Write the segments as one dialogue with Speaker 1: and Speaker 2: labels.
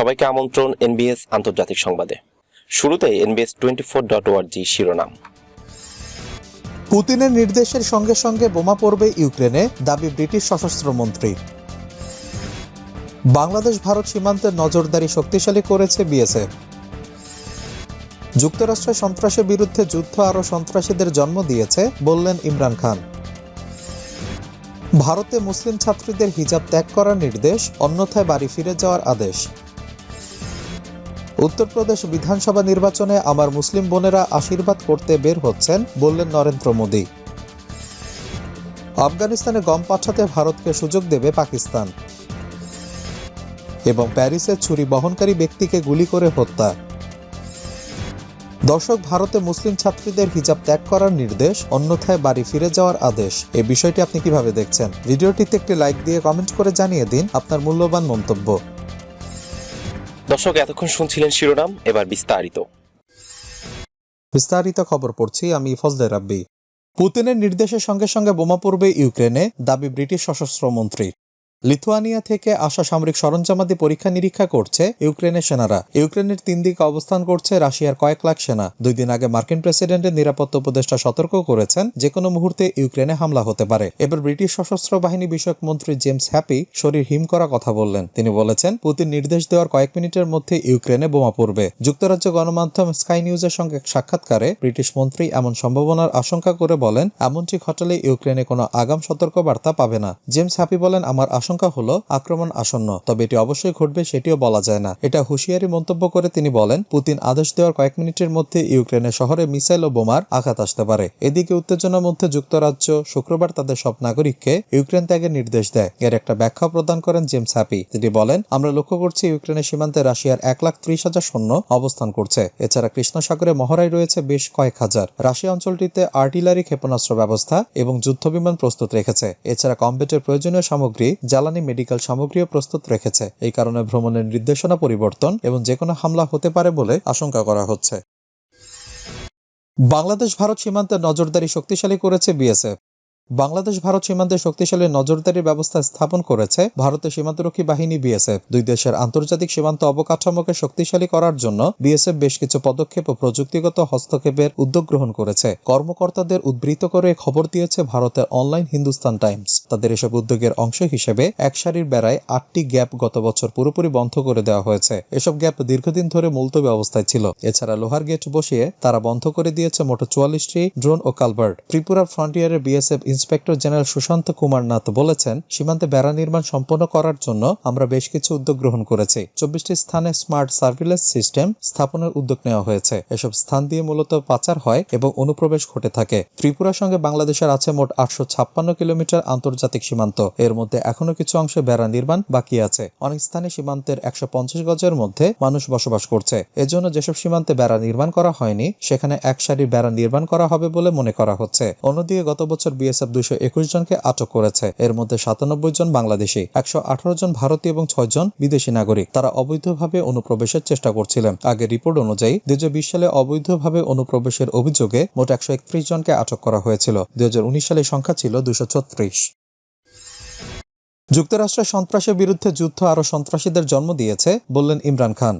Speaker 1: সবাইকে আমন্ত্রণ এনবিএস আন্তর্জাতিক সংবাদে। শুরুতে এনবিএস টোয়েন্টি ফোর ডট ওয়ার্জি শিরোনাম।
Speaker 2: পুতিনের নির্দেশের সঙ্গে সঙ্গে বোমা পড়বে ইউক্রেনে, দাবি ব্রিটিশ সশস্ত্র মন্ত্রী বাংলাদেশ ভারত সীমান্তের নজরদারি শক্তিশালী করেছে বিএসএফ যুক্তরাষ্ট্রের সন্ত্রাসের বিরুদ্ধে যুদ্ধ আরও সন্ত্রাসীদের জন্ম দিয়েছে, বললেন ইমরান খান। ভারতে মুসলিম ছাত্রীদের হিজাব ত্যাগ করার নির্দেশ, অন্যথায় বাড়ি ফিরে যাওয়ার আদেশ। উত্তরপ্রদেশ বিধানসভা নির্বাচনে আমার মুসলিম বোনেরা আশীর্বাদ করতে বের হচ্ছেন, বললেন নরেন্দ্র মোদী। আফগানিস্তানে গম পাঠাতে ভারতকে সুযোগ দেবে পাকিস্তান। এবং প্যারিসে ছুরি বহনকারী ব্যক্তিকে গুলি করে হত্যা। দর্শক, ভারতে মুসলিম ছাত্রীদের হিজাব ত্যাগ করার নির্দেশ, অন্যথায় বাড়ি ফিরে যাওয়ার আদেশ। এই বিষয়টি আপনি কীভাবে দেখছেন? ভিডিওটিতে একটি লাইক দিয়ে কমেন্ট করে জানিয়ে দিন আপনার মূল্যবান মন্তব্য।
Speaker 1: দর্শক, এতক্ষণ শুনছিলেন শিরোনাম, এবার বিস্তারিত।
Speaker 2: বিস্তারিত খবর পড়ছি আমি ফজলে রাব্বি। পুতিনের নির্দেশের সঙ্গে সঙ্গে বোমা পড়বে ইউক্রেনে, দাবি ব্রিটিশ সশস্ত্র মন্ত্রী লিথুয়ানিয়া থেকে আসা সামরিক সরঞ্জামাদি পরীক্ষা নিরীক্ষা করছে ইউক্রেনের সেনারা। ইউক্রেনের তিন দিকে অবস্থান করছে রাশিয়ার কয়েক লাখ সেনা। দুই দিন আগে মার্কিন প্রেসিডেন্টের নিরাপত্তা উপদেষ্টা সতর্ক করেছেন যে কোনো মুহূর্তে ইউক্রেনে হামলা হতে পারে। এবার ব্রিটিশ সশস্ত্র বাহিনী বিষয়ক মন্ত্রী জেমস হ্যাপি শরীর হিম করা কথা বললেন। তিনি বলেছেন, পুতিন নির্দেশ দেওয়ার কয়েক মিনিটের মধ্যে ইউক্রেনে বোমা পড়বে। যুক্তরাজ্য গণমাধ্যম স্কাই নিউজের সঙ্গে এক সাক্ষাৎকারে ব্রিটিশ মন্ত্রী এমন সম্ভাবনার আশঙ্কা করে বলেন এমনটি ঘটালে ইউক্রেনে কোনো আগাম সতর্কবার্তা পাবে না। জেমস হ্যাপি বলেন, আমার আশঙ্কা হলো আক্রমণ আসন্ন, তবে এটি অবশ্যই ঘটবে সেটিও বলা যায় না। এটা হুঁশিয়ারি মন্তব্য করে তিনি বলেন, পুতিন আদেশ দেওয়ার কয়েক মিনিটের মধ্যে ইউক্রেনের শহরে মিসাইল ও বোমার আঘাত আসতে পারে। এদিকে উত্তেজনার মধ্যে যুক্তরাজ্য শুক্রবার তাদের সব নাগরিককে ইউক্রেন ত্যাগের নির্দেশ দেয়। এর একটা ব্যাখ্যা প্রদান করেন জেমস হ্যাপি। তিনি বলেন, আমরা লক্ষ্য করছি ইউক্রেনের সীমান্তে রাশিয়ার এক লাখ ত্রিশ হাজার সৈন্য অবস্থান করছে। এছাড়া কৃষ্ণ সাগরে মহড়ায় রয়েছে বেশ কয়েক হাজার। রাশিয়া অঞ্চলটিতে আর্টিলারি ক্ষেপণাস্ত্র ব্যবস্থা এবং যুদ্ধবিমান প্রস্তুত রেখেছে। এছাড়া কম্বেটের প্রয়োজনীয় সামগ্রী জ্বালানি মেডিকেল সামগ্রীও প্রস্তুত রেখেছে। এই কারণে ভ্রমণের নির্দেশনা পরিবর্তন এবং যে কোনো হামলা হতে পারে বলে আশঙ্কা করা হচ্ছে। বাংলাদেশ ভারত সীমান্তে নজরদারি শক্তিশালী করেছে বিএসএফ। বাংলাদেশ ভারত সীমান্তে শক্তিশালী নজরদারি ব্যবস্থা স্থাপন করেছে ভারতের সীমান্তরক্ষী বাহিনী বিএসএফ। দুই দেশের আন্তর্জাতিক সীমান্ত অবকাঠামোকে শক্তিশালী করার জন্য বিএসএফ বেশ কিছু পদক্ষেপ ও প্রযুক্তিগত হস্তক্ষেপের উদ্যোগ গ্রহণ করেছে। কর্মকর্তাদের উদ্বৃত্ত করে খবর দিয়েছে ভারতের অনলাইন হিন্দুস্তান টাইমস। তাদের এসব উদ্যোগের অংশ হিসেবে এক সারির বেড়ায় আটটি গ্যাপ গত বছর পুরোপুরি বন্ধ করে দেওয়া হয়েছে। এসব গ্যাপ দীর্ঘদিন ধরে মুলতবি অবস্থায় ছিল। এছাড়া লোহার গেট বসিয়ে তারা বন্ধ করে দিয়েছে মোট চুয়াল্লিশটি ড্রোন ও culvert. Tripura ফ্রন্টিয়ারের BSF inspector general Sushanta Kumar Nath বলেছেন, সীমান্তে বেড়া নির্মাণ সম্পন্ন করার জন্য আমরা বেশ কিছু উদ্যোগ গ্রহণ করেছি। চব্বিশটি স্থানে স্মার্ট সার্ভিলেন্স সিস্টেম স্থাপনের উদ্যোগ নেওয়া হয়েছে। এসব স্থান দিয়ে মূলত পাচার হয় এবং অনুপ্রবেশ ঘটে থাকে। ত্রিপুরার সঙ্গে বাংলাদেশের আছে মোট আটশো ছাপ্পান্ন কিলোমিটার আন্তর্জাতিক সীমান্ত। এর মধ্যে এখনও কিছু অংশে বেড়া নির্মাণ বাকি আছে। অনেক স্থানে সীমান্তের একশো পঞ্চাশ গজের মধ্যে মানুষ বসবাস করছে। এজন্য যেসব সীমান্তে বেড়া নির্মাণ করা হয়নি, সেখানে এক সারির বেড়া নির্মাণ করা হবে বলে মনে করা হচ্ছে। অন্যদিকে গত বছর বিএসএফ একুশ জনকে আটক করেছে। এর মধ্যে সাতানব্বই জন বাংলাদেশি, একশো আঠারো জন ভারতীয় এবং ছয় জন বিদেশি নাগরিক। তারা অবৈধভাবে অনুপ্রবেশের চেষ্টা করছিলেন। আগে রিপোর্ট অনুযায়ী দুই হাজার বিশ সালে অবৈধভাবে অনুপ্রবেশের অভিযোগে মোট একশো একত্রিশ জনকে আটক করা হয়েছিল। দুই সালে সংখ্যা ছিল দুশো যুক্তরাষ্ট্রের সন্ত্রাসের বিরুদ্ধে যুদ্ধ আরও সন্ত্রাসীদের জন্ম দিয়েছে, বললেন ইমরান খান।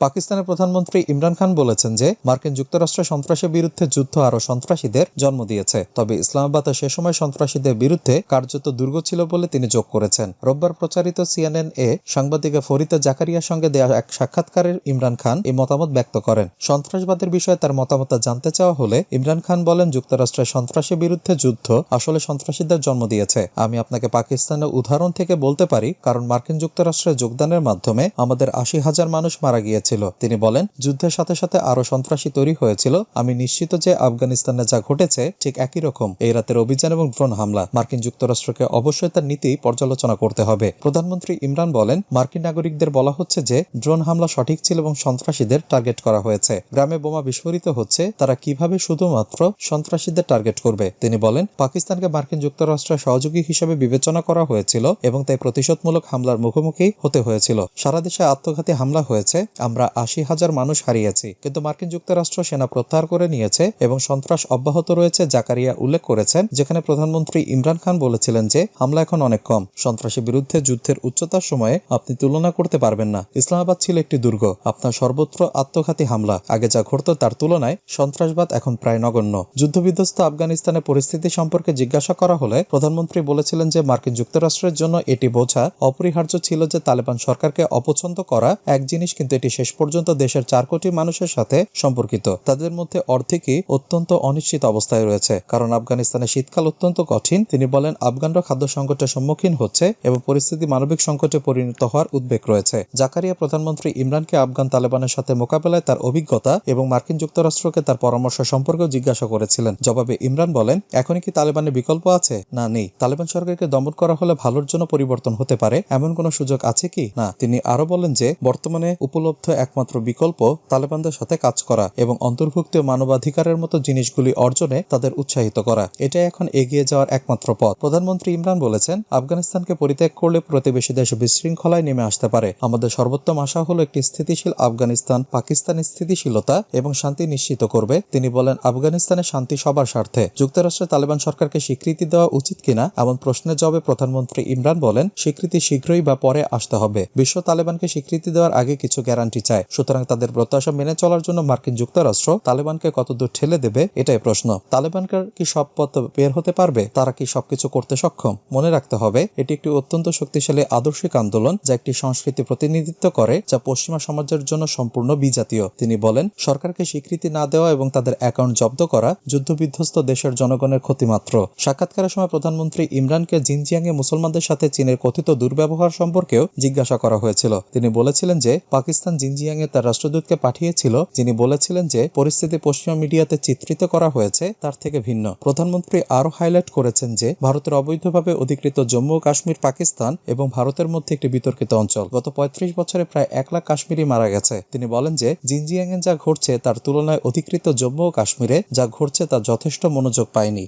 Speaker 2: পাকিস্তানের প্রধানমন্ত্রী ইমরান খান বলেছেন যে, মার্কিন যুক্তরাষ্ট্র সন্ত্রাসের বিরুদ্ধে যুদ্ধ আরও সন্ত্রাসীদের জন্ম দিয়েছে। তবে ইসলামাবাদে সে সময় সন্ত্রাসীদের বিরুদ্ধে কার্যত দুর্গ ছিল বলে তিনি যোগ করেছেন। রোববার প্রচারিত সিএনএন এ সাংবাদিকা ফরিদা জাকারিয়ার সঙ্গে দেওয়া এক সাক্ষাৎকারে ইমরান খান এই মতামত ব্যক্ত করেন। সন্ত্রাসবাদের বিষয়ে তার মতামত জানতে চাওয়া হলে ইমরান খান বলেন, যুক্তরাষ্ট্রের সন্ত্রাসের বিরুদ্ধে যুদ্ধ আসলে সন্ত্রাসীদের জন্ম দিয়েছে। আমি আপনাকে পাকিস্তানের উদাহরণ থেকে বলতে পারি, কারণ মার্কিন যুক্তরাষ্ট্রের যোগদানের মাধ্যমে আমাদের আশি হাজার মানুষ মারা গিয়েছিল তিনি বলেন, যুদ্ধের সাথে সাথে আরও সন্ত্রাসী তৈরি হয়েছিল। আমি নিশ্চিত যে আফগানিস্তানে যা ঘটেছে ঠিক একই রকম। এই রাতের অভিযান এবং ড্রোন হামলা। মার্কিন যুক্তরাষ্ট্রকে অবশ্যই তার নীতি পর্যালোচনা করতে হবে। প্রধানমন্ত্রী ইমরান বলেন, মার্কিন নাগরিকদের বলা হচ্ছে যে ড্রোন হামলা সঠিক ছিল এবং সন্ত্রাসীদের টার্গেট করা হয়েছে। গ্রামে বোমা বিস্ফোরিত হচ্ছে। তারা কীভাবে শুধুমাত্র সন্ত্রাসীদের টার্গেট করবে? তিনি বলেন, পাকিস্তানকে মার্কিন যুক্তরাষ্ট্রের সহযোগী হিসেবে বিবেচনা করা হয়েছিল এবং তাই প্রতিশোধমূলক হামলার মুখোমুখি হতে হয়েছিল। সারা দেশে আত্মঘাতী হামলা হয়েছে। আমরা আমরা আশি হাজার মানুষ হারিয়েছি। কিন্তু মার্কিন যুক্তরাষ্ট্র সেনা প্রত্যাহার করে নিয়েছে এবং সন্ত্রাস অব্যাহত রয়েছে, জাকারিয়া উল্লেখ করেছেন, যেখানে প্রধানমন্ত্রী ইমরান খান বলেছিলেন যে, হামলা এখন অনেক কম। সন্ত্রাসের বিরুদ্ধে যুদ্ধের উচ্চতার সময়ে আপনি তুলনা করতে পারবেন না। ইসলামাবাদ ছিল একটি দুর্গ, আপনার সর্বত্র আত্মঘাতী হামলা। আগে যা ঘটত তার তুলনায় সন্ত্রাসবাদ এখন প্রায় নগণ্য। যুদ্ধবিধ্বস্ত আফগানিস্তানের পরিস্থিতি সম্পর্কে জিজ্ঞাসা করা হলে প্রধানমন্ত্রী বলেছিলেন যে, মার্কিন যুক্তরাষ্ট্রের জন্য এটি বোঝা অপরিহার্য ছিল যে, তালেবান সরকারকে অপছন্দ করা এক জিনিস, কিন্তু এটি শেষ পর্যন্ত দেশের চার কোটি মানুষের সাথে সম্পর্কিত। তাদের মধ্যে অর্ধেকই অত্যন্ত অনিশ্চিত অবস্থায় রয়েছে। কারণ আফগানিস্তানের শীতকাল অত্যন্ত কঠিন। তিনি বলেন, আফগানরা খাদ্য সংকটের সম্মুখীন হচ্ছে এবং পরিস্থিতি মানবিক সংকটে পরিণত হওয়ার উদ্বেগ রয়েছে। জাকারিয়া প্রধানমন্ত্রী ইমরানকে আফগান তালেবানের সাথে মোকাবেলায় তার অভিজ্ঞতা এবং মার্কিন যুক্তরাষ্ট্রকে তার পরামর্শ সম্পর্কেও জিজ্ঞাসা করেছিলেন। জবাবে ইমরান বলেন, এখনই কি তালেবানের বিকল্প আছে? না, নেই। তালেবান সরকারকে দমন করা হলে ভালোর জন্য পরিবর্তন হতে পারে। এমন কোনো সুযোগ আছে কি? না। তিনি আরও বলেন যে, বর্তমানে উপলব্ধ একমাত্র বিকল্প তালেবানদের সাথে কাজ করা এবং অন্তর্ভুক্ত মানবাধিকারের মতো জিনিসগুলি অর্জনে তাদের উৎসাহিত করা। এটাই এখন এগিয়ে যাওয়ার একমাত্র পথ। প্রধানমন্ত্রী ইমরান বলেছেন, আফগানিস্তানকে পরিত্যাগ করলে প্রতিবেশী দেশ বিশৃঙ্খলায় নেমে আসতে পারে। আমাদের সর্বোত্তম আশা হলো একটি স্থিতিশীল আফগানিস্তান পাকিস্তানের স্থিতিশীলতা এবং শান্তি নিশ্চিত করবে। তিনি বলেন আফগানিস্তানের শান্তি সবার স্বার্থে। যুক্তরাষ্ট্রের তালেবান সরকারকে স্বীকৃতি দেওয়া উচিত কিনা এমন প্রশ্নের জবাবে প্রধানমন্ত্রী ইমরান বলেন, স্বীকৃতি শীঘ্রই বা পরে আসতে হবে। বিশ্ব তালেবানকে স্বীকৃতি দেওয়ার আগে কিছু গ্যারান্টি চায়। সুতরাং তাদের প্রত্যাশা মেনে চলার জন্য মার্কিন যুক্তরাষ্ট্র তালেবানকে কতদূর ঠেলে দেবে এটাই প্রশ্ন। তালেবানকে কি সব পথ বের হতে পারবে? তারা কি সবকিছু করতে সক্ষম? মনে রাখতে হবে, এটি একটি অত্যন্ত শক্তিশালী আদর্শিক আন্দোলন যা একটি সংস্কৃতি প্রতিনিধিত্ব করে, যা পশ্চিমা সমাজের জন্য সম্পূর্ণ বিজাতীয়। তিনি বলেন, সরকারকে স্বীকৃতি না দেওয়া এবং তাদের অ্যাকাউন্ট জব্দ করা যুদ্ধবিধ্বস্ত দেশের জনগণের ক্ষতিমাত্র। সাক্ষাৎকারের সময় প্রধানমন্ত্রী ইমরানকে জিনজিয়াংয়ে মুসলমানদের সাথে চীনের কথিত দুর্ব্যবহার সম্পর্কেও জিজ্ঞাসা করা হয়েছিল। তিনি বলেছিলেন যে, পাকিস্তান জিনজিয়াংয়ে তার রাষ্ট্রদূতকে পাঠিয়েছিল, যিনি বলেছিলেন যে পরিস্থিতি পশ্চিমা মিডিয়াতে চিত্রিত করা হয়েছে, তার থেকে ভিন্ন। প্রধানমন্ত্রী আরও হাইলাইট করেছেন যে, ভারতের অবৈধভাবে অধিকৃত জম্মু ও কাশ্মীর পাকিস্তান এবং ভারতের মধ্যে একটি বিতর্কিত অঞ্চল। গত পঁয়ত্রিশ বছরে প্রায় এক লাখ কাশ্মীরি মারা গেছে। তিনি বলেন যে, জিনজিয়াংয়ে যা ঘটছে তার তুলনায় অধিকৃত জম্মু ও কাশ্মীরে যা ঘটছে তা যথেষ্ট মনোযোগ পায়নি।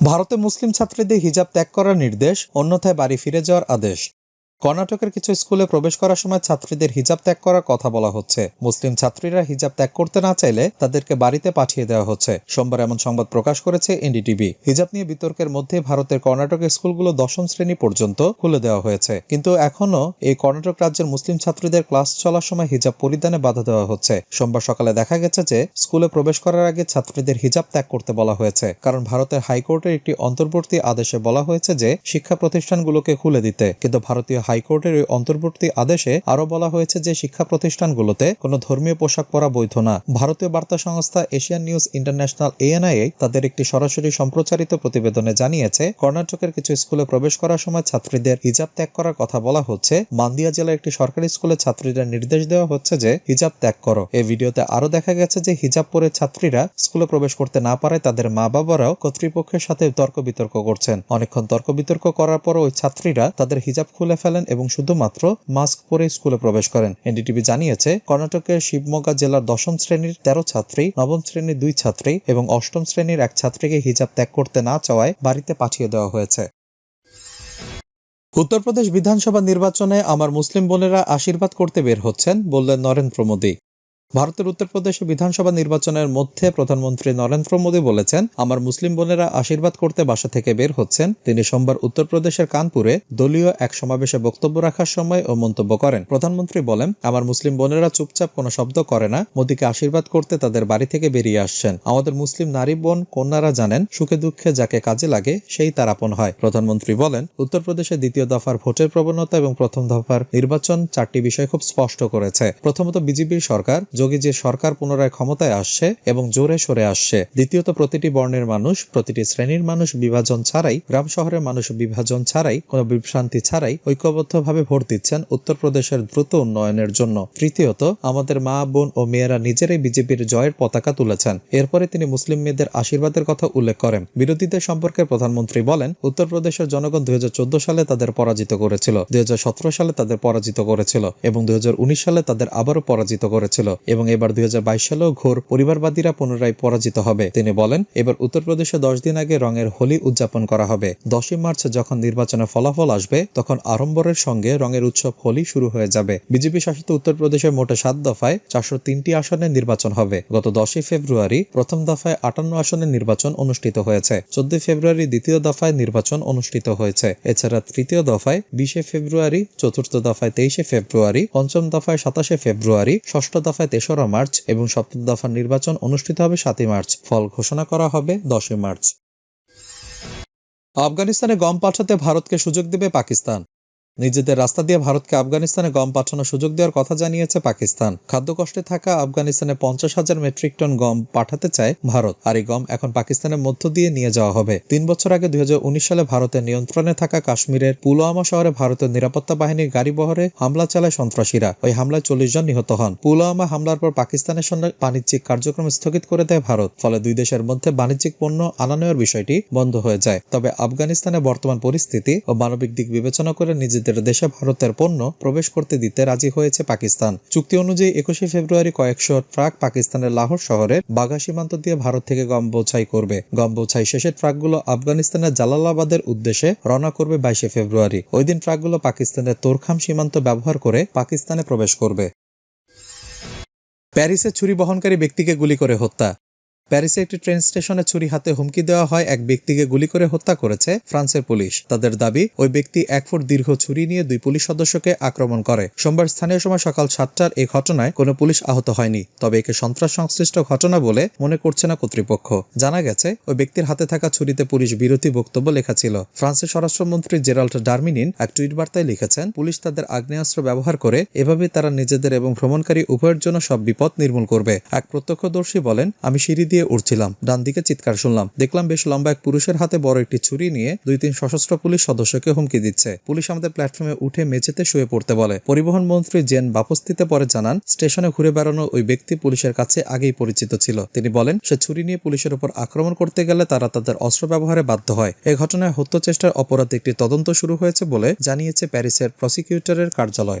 Speaker 2: ভারতে মুসলিম ছাত্রীদের হিজাব ত্যাগ করার নির্দেশ, অন্যথায় বাড়ি ফিরে যাওয়ার আদেশ। কর্ণাটকের কিছু স্কুলে প্রবেশ করার সময় ছাত্রীদের হিজাব ত্যাগ করার কথা বলা হচ্ছে। মুসলিম ছাত্রীরা হিজাব ত্যাগ করতে না চাইলে তাদেরকে বাড়িতে পাঠিয়ে দেওয়া হচ্ছে। সোমবার এমন সংবাদ প্রকাশ করেছে এনডিটিভি। হিজাব নিয়ে বিতর্কের মধ্যে ভারতের কর্ণাটকের স্কুলগুলো দশম শ্রেণি পর্যন্ত খুলে দেওয়া হয়েছে। কিন্তু এখনও এই কর্ণাটক রাজ্যের মুসলিম ছাত্রীদের ক্লাস চলার সময় হিজাব পরিধানে বাধা দেওয়া হচ্ছে। সোমবার সকালে দেখা গেছে যে, স্কুলে প্রবেশ করার আগে ছাত্রীদের হিজাব ত্যাগ করতে বলা হয়েছে। কারণ ভারতের হাইকোর্টের একটি অন্তর্বর্তী আদেশে বলা হয়েছে যে, শিক্ষা প্রতিষ্ঠানগুলোকে খুলে দিতে। কিন্তু ভারতীয় হাইকোর্টের ওই অন্তর্বর্তী আদেশে আরও বলা হয়েছে যে শিক্ষা প্রতিষ্ঠানগুলোতে কোনো ধর্মীয় পোশাক পরা বৈধ না। ভারতীয় বার্তা সংস্থা এশিয়ান নিউজ ইন্টারন্যাশনাল এএনআইএ তাদের একটি সরাসরি সম্প্রচারিত প্রতিবেদনে জানিয়েছে, কর্ণাটকের কিছু স্কুলে প্রবেশ করার সময় ছাত্রীদের হিজাব ত্যাগ করার কথা বলা হচ্ছে। মান্দিয়া জেলার একটি সরকারি স্কুলে ছাত্রীরা নির্দেশ দেওয়া হচ্ছে যে হিজাব ত্যাগ করো। এই ভিডিওতে আরও দেখা গেছে যে হিজাব পরে ছাত্রীরা স্কুলে প্রবেশ করতে না পারায় তাদের মা বাবারাও কর্তৃপক্ষের সাথে তর্ক বিতর্ক করছেন। অনেকক্ষণ তর্ক বিতর্ক করার পর ওই ছাত্রীরা তাদের হিজাব খুলে ফেলেন এবং শুধুমাত্র মাস্ক পরে স্কুলে প্রবেশ করেন। এনডিটিভি জানিয়েছে, কর্ণাটকের শিবমোগা জেলার দশম শ্রেণির তেরো ছাত্রী, নবম শ্রেণির দুই ছাত্রী এবং অষ্টম শ্রেণির এক ছাত্রীকে হিজাব ত্যাগ করতে না চাওয়ায় বাড়িতে পাঠিয়ে দেওয়া হয়েছে। উত্তরপ্রদেশ বিধানসভা নির্বাচনে আমার মুসলিম বোনেরা আশীর্বাদ করতে বের হচ্ছেন, বললেন নরেন্দ্র মোদী। ভারতের উত্তরপ্রদেশে বিধানসভা নির্বাচনের মধ্যে প্রধানমন্ত্রী নরেন্দ্র মোদী বলেছেন, আমার মুসলিম বোনেরা আশীর্বাদ করতে বাসা থেকে বের হচ্ছেন। তিনি সোমবার উত্তরপ্রদেশের কানপুরে দলীয় এক সমাবেশে বক্তব্য রাখার সময় ও মন্তব্য করেন। প্রধানমন্ত্রী বলেন, আমার মুসলিম বোনেরা চুপচাপ কোনো শব্দ করে না। মোদীকে আশীর্বাদ করতে তাদের বাড়ি থেকে বেরিয়ে আসছেন। আমাদের মুসলিম নারী বোন কন্যারা জানেন, সুখে দুঃখে যাকে কাজে লাগে, সেই তার আপন হয়। প্রধানমন্ত্রী বলেন, উত্তরপ্রদেশে দ্বিতীয় দফার ভোটের প্রবণতা এবং প্রথম দফার নির্বাচন চারটি বিষয় খুব স্পষ্ট করেছে। প্রথমত বিজেপির সরকার যোগী যে সরকার পুনরায় ক্ষমতায় আসছে এবং জোরে সরে আসছে, দ্বিতীয়ত প্রতিটি বর্ণের মানুষ, প্রতিটি শ্রেণির মানুষ বিভাজন ছাড়াই, গ্রাম শহরের মানুষ বিভাজন ছাড়াই, কোনো বিভ্রান্তি ছাড়াই ঐক্যবদ্ধভাবে ভোট দিচ্ছেন উত্তরপ্রদেশের দ্রুত উন্নয়নের জন্য। তৃতীয়ত, আমাদের মা, বোন ও মেয়েরা নিজেরাই বিজেপির জয়ের পতাকা তুলেছেন। এরপরে তিনি মুসলিম মেয়েদের আশীর্বাদের কথা উল্লেখ করেন। বিরোধীদের সম্পর্কে প্রধানমন্ত্রী বলেন, উত্তরপ্রদেশের জনগণ দুই হাজার চোদ্দ সালে তাদের পরাজিত করেছিল, দুই হাজার সতেরো সালে তাদের পরাজিত করেছিল এবং দু হাজার উনিশ সালে তাদের আবারও পরাজিত করেছিল। এবং এবার দুই সালেও ঘোর পরিবারবাদীরা পুনরায় পরাজিত হবে। তিনি বলেন, এবার উত্তরপ্রদেশে দশ দিন আগে রঙের হোলি উদযাপন করা হবে। দশই মার্চ যখন নির্বাচনের ফলাফল আসবে, তখন আড়ম্বরের সঙ্গে রঙের উৎসব হোলি শুরু হয়ে যাবে। বিজেপি শাসিত উত্তরপ্রদেশের মোটে সাত দফায় চারশো তিনটি আসনে নির্বাচন হবে। গত দশই ফেব্রুয়ারি প্রথম দফায় আটান্ন আসনে নির্বাচন অনুষ্ঠিত হয়েছে। চোদ্দই ফেব্রুয়ারি দ্বিতীয় দফায় নির্বাচন অনুষ্ঠিত হয়েছে। এছাড়া তৃতীয় দফায় বিশে ফেব্রুয়ারি, চতুর্থ দফায় তেইশে ফেব্রুয়ারি, পঞ্চম দফায় সাতাশে ফেব্রুয়ারি, ষষ্ঠ দফায় তেসরা মার্চ এবং সপ্তম দফার নির্বাচন অনুষ্ঠিত হবে সাতই মার্চ। ফল ঘোষণা করা হবে দশই মার্চ। আফগানিস্তানে গম পাঠাতে ভারতকে সুযোগ দেবে পাকিস্তান। নিজেদের রাস্তা দিয়ে ভারতকে আফগানিস্তানে গম পাঠানোর সুযোগ দেওয়ার কথা জানিয়েছে পাকিস্তান। খাদ্য কষ্টে থাকা আফগানিস্তানে পঞ্চাশ হাজার মেট্রিক টন গম পাঠাতে চায় ভারত। আর এই গম এখন পাকিস্তানের মধ্য দিয়ে নিয়ে যাওয়া হবে। তিন বছর আগে দুই হাজার উনিশ সালে ভারতের নিয়ন্ত্রণে থাকা কাশ্মীরের পুলওয়ামা শহরে ভারতের নিরাপত্তা বাহিনীর গাড়ি বহরে হামলা চালায় সন্ত্রাসীরা। ওই হামলায় চল্লিশ জন নিহত হন। পুলওয়ামা হামলার পর পাকিস্তানের সঙ্গে বাণিজ্যিক কার্যক্রম স্থগিত করে দেয় ভারত। ফলে দুই দেশের মধ্যে বাণিজ্যিক পণ্য আনা নেওয়ার বিষয়টি বন্ধ হয়ে যায়। তবে আফগানিস্তানে বর্তমান পরিস্থিতি ও মানবিক দিক বিবেচনা করে নিজেদের দেশে ভারতের পণ্য প্রবেশ করতে দিতে রাজি হয়েছে পাকিস্তান। চুক্তি অনুযায়ী একুশে ফেব্রুয়ারি কয়েকশো ট্রাক পাকিস্তানের লাহোর শহরের বাঘা সীমান্ত দিয়ে ভারত থেকে গম বোঝাই করবে। গম বোঝাই শেষের ট্রাকগুলো আফগানিস্তানের জালালাবাদের উদ্দেশ্যে রওনা করবে বাইশে ফেব্রুয়ারি। ওই দিন ট্রাকগুলো পাকিস্তানের তোরখাম সীমান্ত ব্যবহার করে পাকিস্তানে প্রবেশ করবে। প্যারিসে ছুরি বহনকারী ব্যক্তিকে গুলি করে হত্যা। প্যারিসে একটি ট্রেন স্টেশনে ছুরি হাতে হুমকি দেওয়া হয়। এক ব্যক্তিকে গুলি করে হত্যা করেছে ফ্রান্সের পুলিশ। তাদের দাবি, ওই ব্যক্তি এক ফুট দীর্ঘ ছুরি নিয়ে দুই পুলিশ সদস্যকে আক্রমণ করে। সোমবার স্থানীয় সময় সকাল সাতটার এই ঘটনায় কোনো পুলিশ আহত হয়নি। তবে একে সন্ত্রাস সংশ্লিষ্ট ঘটনা বলে মনে করছে না কর্তৃপক্ষ। জানা গেছে, ওই ব্যক্তির হাতে থাকা ছুরিতে পুলিশ বিরোধী বক্তব্য লেখা ছিল। ফ্রান্সের স্বরাষ্ট্রমন্ত্রী জেরাল্ড ডারমিনিন এক টুইট বার্তায় লিখেছেন, পুলিশ তাদের আগ্নেয়াস্ত্র ব্যবহার করে এভাবে তারা নিজেদের এবং ভ্রমণকারী উভয়ের জন্য সব বিপদ নির্মূল করবে। এক প্রত্যক্ষদর্শী বলেন, আমি সিঁড়ি দিয়ে উঠছিলাম। ডান দিকে চিৎকার শুনলাম। দেখলাম বেশ লম্বা এক পুরুষের হাতে বড় একটি ছুরি নিয়ে দুই তিন সশস্ত্র পুলিশ সদস্যকে হুমকি দিচ্ছে। পুলিশ আমাদের প্ল্যাটফর্মে উঠে মেঝেতে শুয়ে পড়তে বলে। পরিবহন মন্ত্রী জেন বাপস্তিতে পরে জানান, স্টেশনে ঘুরে বেড়ানো ওই ব্যক্তি পুলিশের কাছে আগেই পরিচিত ছিল। তিনি বলেন, সে ছুরি নিয়ে পুলিশের উপর আক্রমণ করতে গেলে তারা তাদের অস্ত্র ব্যবহারে বাধ্য হয়। এই ঘটনায় হত্যা চেষ্টার অপরাধে একটি তদন্ত শুরু হয়েছে বলে জানিয়েছে প্যারিসের প্রসিকিউটরের কার্যালয়।